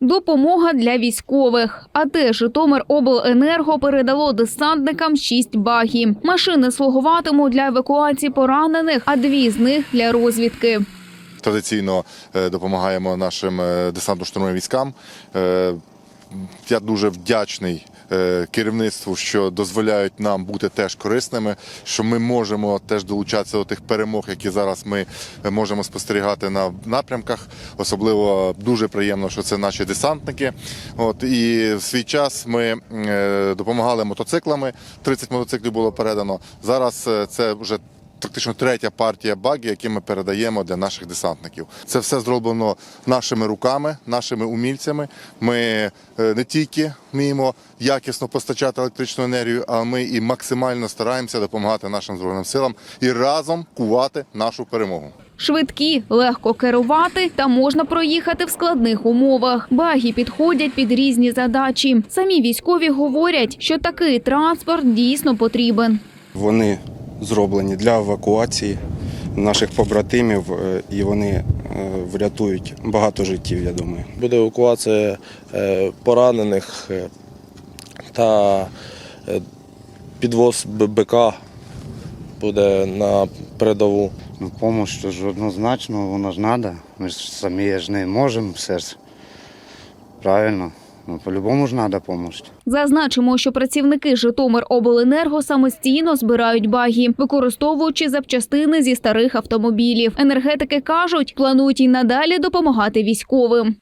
Допомога для військових. А те Житомир Обленерго передало десантникам шість багі. Машини слугуватимуть для евакуації поранених, а дві з них для розвідки. традиційно е, допомагаємо нашим е, десантно-штурмовим військам. Я дуже вдячний е, керівництву, що дозволяють нам бути теж корисними, що ми можемо теж долучатися до тих перемог, які зараз ми е, можемо спостерігати на напрямках. Особливо дуже приємно, що це наші десантники. От і в свій час ми е, допомагали мотоциклами. 30 мотоциклів було передано. Зараз це вже Практично третя партія багів, які ми передаємо для наших десантників. Це все зроблено нашими руками, нашими умільцями. Ми е, не тільки вміємо якісно постачати електричну енергію, а ми і максимально стараємося допомагати нашим збройним силам і разом кувати нашу перемогу. Швидкі, легко керувати та можна проїхати в складних умовах. Багі підходять під різні задачі. Самі військові говорять, що такий транспорт дійсно потрібен. Вони зроблені для евакуації наших побратимів, е, і вони е, врятують багато життів, я думаю. Буде евакуація е, поранених та підвоз ББК буде на передову. Ну, помощь то ж однозначно, воно ж треба. Ми ж самі ж не можемо все ж. Правильно. Ну, по-любому ж треба допомогти. Зазначимо, що працівники Житомир-Обленерго самостійно збирають багі, використовуючи запчастини зі старих автомобілів. Енергетики кажуть, планують і надалі допомагати військовим.